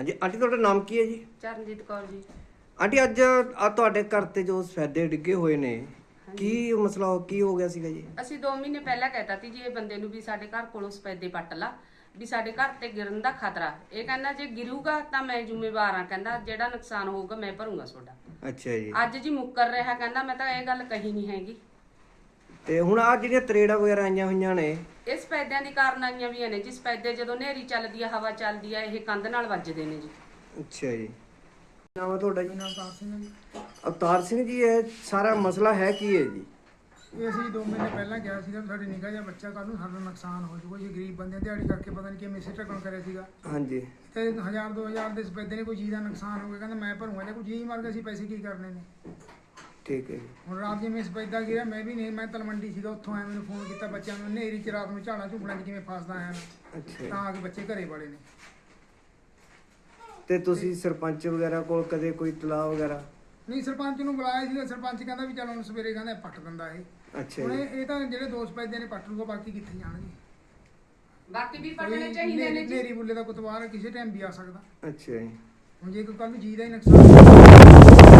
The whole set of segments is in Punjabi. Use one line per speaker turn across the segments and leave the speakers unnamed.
ਹਾਂਜੀ ਆਂਟੀ ਤੁਹਾਡਾ ਨਾਮ ਕੀ ਹੈ ਜੀ?
ਚਰਨਜੀਤ ਕੌਰ ਜੀ।
ਆਂਟੀ ਅੱਜ ਆ ਤੁਹਾਡੇ ਘਰ ਤੇ ਜੋ ਸਫੈਦੇ ਡਿੱਗੇ ਹੋਏ ਨੇ ਕੀ ਮਸਲਾ ਕੀ ਹੋ ਗਿਆ ਸੀਗਾ ਜੀ?
ਅਸੀਂ 2 ਮਹੀਨੇ ਪਹਿਲਾਂ ਕਹਿਤਾ ਸੀ ਜੀ ਇਹ ਬੰਦੇ ਨੂੰ ਵੀ ਸਾਡੇ ਘਰ ਕੋਲੋਂ ਸਪੈਦੇ ਪੱਟ ਲਾ ਵੀ ਸਾਡੇ ਘਰ ਤੇ ਗਿਰਨ ਦਾ ਖਤਰਾ। ਇਹ ਕਹਿੰਦਾ ਜੇ ਗਿਰੂਗਾ ਤਾਂ ਮੈਂ ਜ਼ਿੰਮੇਵਾਰ ਆ ਕਹਿੰਦਾ ਜਿਹੜਾ ਨੁਕਸਾਨ ਹੋਊਗਾ ਮੈਂ ਭਰੂੰਗਾ ਤੁਹਾਡਾ
ਅੱਛਾ ਜੀ।
ਅੱਜ ਜੀ ਮੁੱਕਰ ਰਿਹਾ ਕਹਿੰਦਾ ਮੈਂ ਤਾਂ ਇਹ ਗੱਲ ਕਹੀ ਨਹੀਂ ਹੈਗੀ।
ਤੇ ਹੁਣ ਆ ਜਿਹੜੀਆਂ ਤਰੇੜਾ ਵਗੈਰਾ ਆਈਆਂ ਹੋਈਆਂ ਨੇ
ਇਹ ਸਪੈਦਿਆਂ ਦੀ ਕਾਰਨ ਆਈਆਂ ਵੀ ਨੇ ਜੀ ਸਪੈਦੇ ਜਦੋਂ ਨੇਰੀ ਚੱਲਦੀ ਆ ਹਵਾ ਚੱਲਦੀ ਆ ਇਹ ਕੰਧ ਨਾਲ ਵੱਜਦੇ ਨੇ ਜੀ।
ਅੱਛਾ ਜੀ। ਨਾਮ ਤੁਹਾਡਾ ਜੀ?
ਨਾਮ ਅਵਤਾਰ ਸਿੰਘ ਜੀ।
ਅਵਤਾਰ ਸਿੰਘ ਜੀ ਇਹ ਸਾਰਾ ਮਸਲਾ ਹੈ ਕੀ ਹੈ ਜੀ?
ਇਹ ਅਸੀਂ 2 ਮਹੀਨੇ ਪਹਿਲਾਂ ਕਿਹਾ ਸੀਗਾ ਸਾਡੇ ਨਿੱਕਾ ਜਿਹਾ ਬੱਚਾ ਕੱਲ ਨੂੰ ਸਾਡਾ ਨੁਕਸਾਨ ਹੋ ਜਾਊਗਾ। ਜੀ ਗਰੀਬ ਬੰਦੇ ਦਿਹਾੜੀ ਕਰਕੇ ਪਤਾ ਨਹੀਂ ਕਿਵੇਂ ਸਿੱਟਾ ਕਣ ਕਰਿਆ ਸੀਗਾ।
ਹਾਂਜੀ।
ਤੇ 1000 2000 ਦੇ ਸਪੈਦੇ ਨੇ ਕੋਈ ਚੀਜ਼ ਦਾ ਨੁਕਸਾਨ ਹੋ ਗਿਆ। ਕਹਿੰਦਾ ਮੈਂ ਭਰੂੰਗਾ ਜੇ ਕੋਈ ਚੀਜ਼ ਮਰ ਗਈ ਅਸੀਂ ਪੈਸੇ ਕੀ ਕਰਨੇ ਨੇ?
ਠੀਕ ਹੈ ਜੀ।
ਹੁਣ ਰਾਤ ਜਿਵੇਂ ਸਪੈਦਾ ਗਿਆ ਮੈਂ ਵੀ ਨਹੀਂ ਮੈਂ ਤਲਮੰਡੀ ਸੀਗਾ ਉੱਥੋਂ ਆਇਆ ਮੈਨੂੰ ਫੋਨ ਕੀਤਾ ਬੱਚਿਆਂ ਨੂੰ ਨੇਰੀ ਚ ਰਾਤ ਨੂੰ ਝਾੜਾ ਝੁੰਪੜਾਂ 'ਚ ਕਿਵੇਂ ਫਸਦਾ ਆਇਆ ਮੈਂ।
ਅੱਛਾ।
ਤਾਂ ਆ ਕੇ ਬੱਚੇ ਘਰੇ ਵਾਲੇ ਨੇ।
ਤੇ ਤੁਸੀਂ ਸਰਪੰਚ ਵਗੈਰਾ ਕੋਲ ਕਦੇ ਕੋਈ ਤਲਾਹ ਵਗੈਰਾ?
ਨਹੀਂ ਸਰਪੰਚ ਨੂੰ ਬੁਲਾਇਆ ਸੀਗਾ ਸਰਪੰਚ ਕਹਿੰਦਾ ਵੀ ਚੱਲ ਹੁਣ ਸਵੇਰੇ ਕਹਿੰਦਾ ਪੱਟ ਦਿੰਦਾ ਇਹ।
ਅੱਛਾ
ਹੁਣ
ਜੀ।
ਇਹ ਇਹ ਤਾਂ ਜਿਹੜੇ ਦੋ ਸਪੈਦੇ ਨੇ ਪੱਟ ਲੂਗਾ ਬਾਕੀ ਕਿੱਥੇ ਜਾਣਗੇ?
ਬਾਕੀ ਵੀ ਪੜਨੇ ਚਾਹੀਦੇ ਨੇ ਜੀ।
ਨੇਰੀ ਬੁੱਲੇ ਦਾ ਕੁਤਵਾਰ ਕਿਸੇ ਟਾਈਮ ਵੀ ਆ ਸਕਦਾ।
ਅੱਛਾ ਜੀ।
ਹੁਣ ਜੇ ਕੋਈ ਕੱਲ ਨੂੰ ਜੀ ਦਾ ਹੀ ਨੁਕਸਾਨ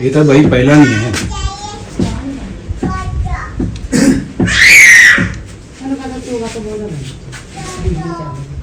ਇਹ ਤਾਂ ਬਾਈ ਪਹਿਲਾਂ ਨਹੀਂ ਹੈ। ਨਹੀਂ